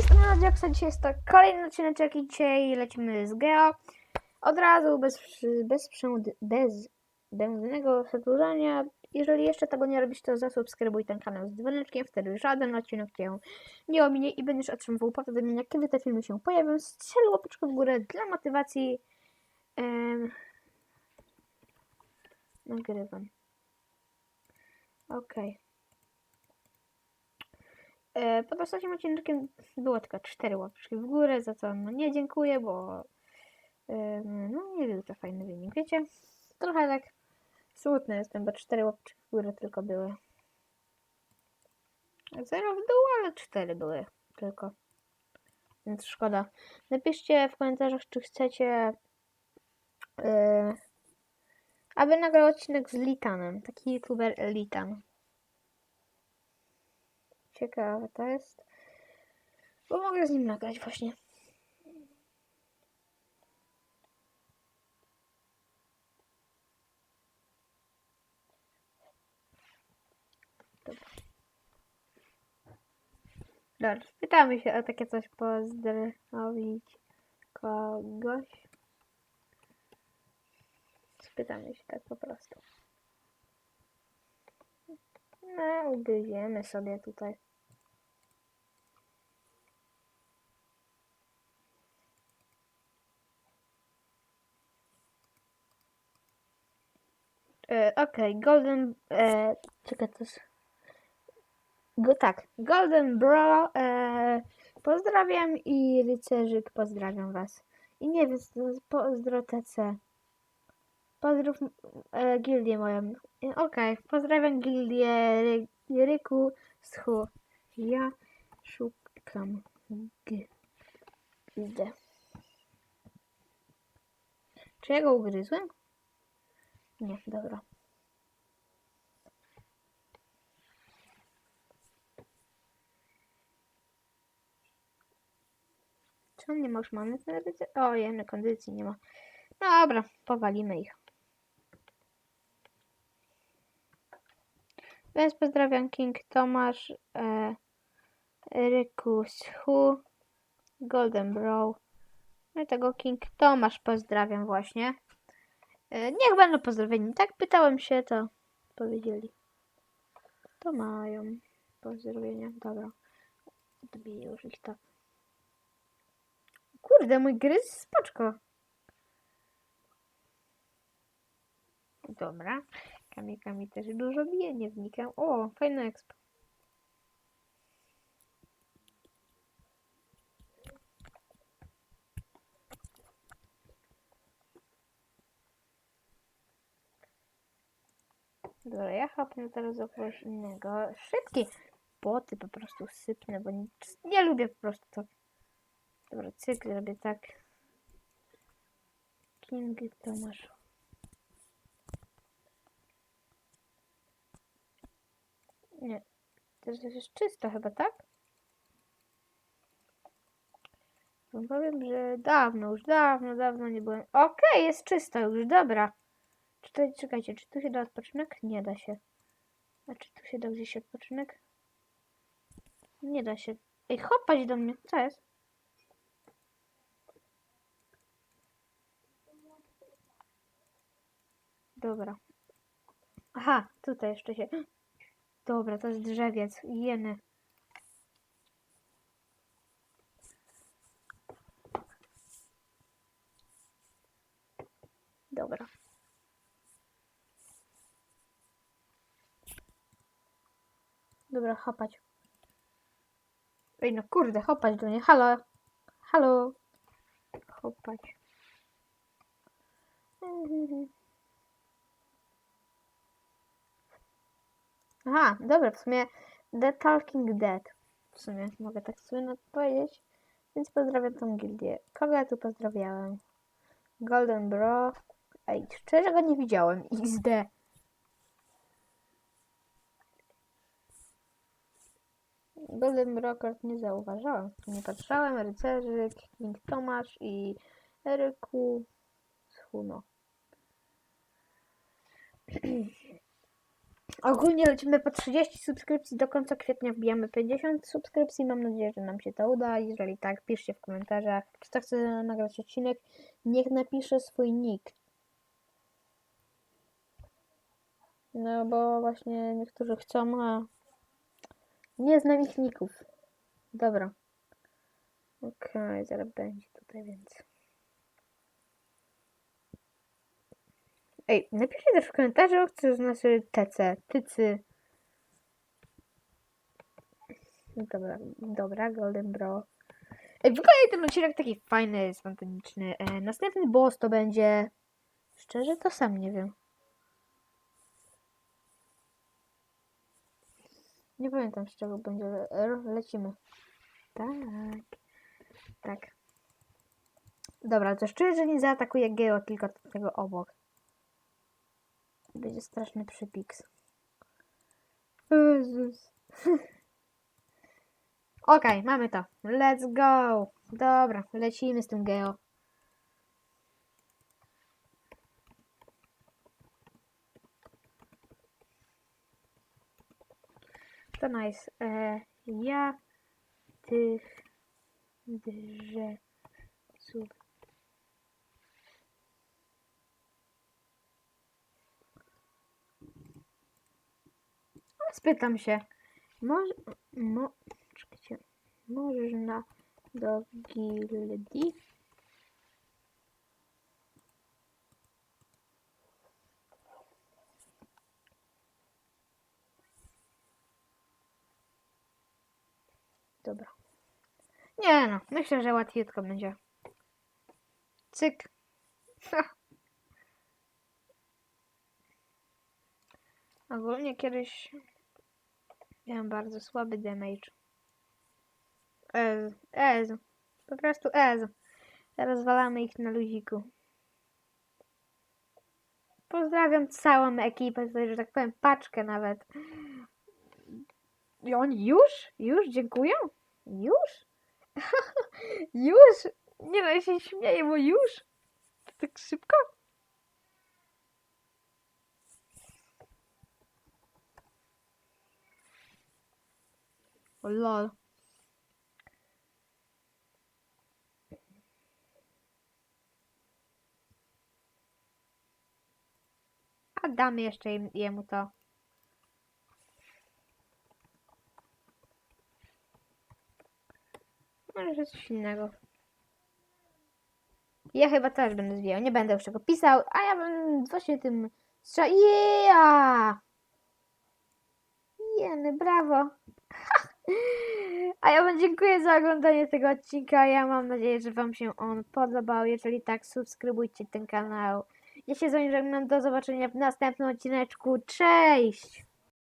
tej strony dzisiaj jest to kolejny odcinek i dzisiaj lecimy z Geo. Od razu, bez, bez, bez zbędnego przedłużania. Jeżeli jeszcze tego nie robisz, to zasubskrybuj ten kanał z dzwoneczkiem, wtedy żaden odcinek cię nie ominie i będziesz otrzymywał powiadomienia, kiedy te filmy się pojawią. Strzel łapeczkę w górę dla motywacji. Em, nagrywam. Okej. E, Pod ostatnim odcinkiem było tylko cztery łapeczki w górę, za co no nie dziękuję, bo no nie był to fajny wynik, wiecie? Trochę tak smutny jestem, bo cztery łapeczki w górę tylko były. Zero w dół, ale cztery były tylko. Więc szkoda. Napiszcie w komentarzach, czy chcecie e, aby nagrał odcinek z Litanem. Taki youtuber Litan. Ciekawe to jest. Bo mogę z nim nagrać właśnie. Dobra. Dobrze, spytamy się o takie coś pozdrowić kogoś. Spytamy się tak po prostu. No, ugryziemy sobie tutaj. E, Okej, Golden... E, czekaj, to jest... Go, tak, Golden Bro, e, pozdrawiam i rycerzyk, pozdrawiam was. I nie wiem, pozdro TC. Pozdrów e, gildię moją. E, Okej, pozdrawiam gildię Ry, Ryku Schu. Ja szukam. Gildę. Czy ja go ugryzłem? Nie, dobra. Czy on nie ma już mamy na rycerz? O, jednej kondycji nie ma. No dobra, powalimy ich. Więc pozdrawiam King Tomasz, e, Rykus Hu, Golden Bro. No i tego King Tomasz pozdrawiam właśnie. E, niech będą pozdrowieni. Tak pytałem się, to powiedzieli. To mają pozdrowienia. Dobra. Odbiję już ich tak. Kurde, mój gryz spoczko. Dobra. Kamikami też dużo bije, nie wnikam. O, fajny exp. Dobra, ja chapnę teraz do innego. Szybkie boty po prostu sypnę, bo nic, nie lubię po prostu tak. Dobra, cykl robię tak. King Tomasz. Nie. Teraz jest czysto chyba, tak? Wam powiem, że dawno, już dawno, dawno nie byłem. Okej, jest czysto już, dobra. To, czekajcie, czy tu się da odpoczynek? Nie da się. A czy tu się da gdzieś odpoczynek? Nie da się. Ej, hopać do mnie. Co jest? Dobra. Aha, tutaj jeszcze się... Dobra, to jest drzewiec. Jeny. Dobra. Dobra, hopać. Ej, no kurde, hopać do mnie. Halo. Halo. Hopać. Aha, dobra, w sumie The Talking Dead. W sumie mogę tak nawet powiedzieć. Więc pozdrawiam tą gildię. Kogo ja tu pozdrawiałem? Golden Bro. Ej, szczerze go nie widziałem. XD. Golden Brockard nie zauważałem. Nie patrzałem. Rycerzyk, King Tomasz i Eryku z Huno. Ogólnie lecimy po 30 subskrypcji, do końca kwietnia wbijamy 50 subskrypcji. Mam nadzieję, że nam się to uda. Jeżeli tak, piszcie w komentarzach, kto chce nagrać odcinek. Niech napisze swój nick. No bo właśnie niektórzy chcą, a nie znam ich nicków. Dobra. Okej, zaraz będzie tutaj więc. Ej, napiszcie też w komentarzu, co znaczy TC, tycy. Dobra, dobra, Golden Bro. Ej, w ogóle ten odcinek taki fajny, spontaniczny. E, następny boss to będzie... Szczerze, to sam nie wiem. Nie pamiętam z czego będzie. le- Lecimy. Tak. Tak. Dobra, to szczerze, że nie zaatakuje Geo, tylko tego obok. Będzie straszny przypiks. Jezus. Okej, mamy to. Let's go. Dobra, lecimy z tym Geo. To nice. E, ja tych drzewców Spytam się. Może. Mo, czekajcie. Można do gildii? Dobra. Nie no, myślę, że łatwiejutko będzie. Cyk. Ogólnie kiedyś miałem bardzo słaby damage. Ez, ez. Po prostu ez. Teraz walamy ich na luziku. Pozdrawiam całą ekipę, że tak powiem, paczkę nawet. I oni już? Już? Dziękuję? Już? już? Nie no, ja się śmieję, bo już? Tak szybko? O lol. A damy jeszcze jemu to. Może coś innego. Ja chyba też będę zwijał. Nie będę już tego pisał, a ja będę właśnie tym strzał. Yeah! Jeny, brawo. A ja wam dziękuję za oglądanie tego odcinka. Ja mam nadzieję, że wam się on podobał. Jeżeli tak, subskrybujcie ten kanał. Ja się z wami żegnam. Do zobaczenia w następnym odcineczku. Cześć!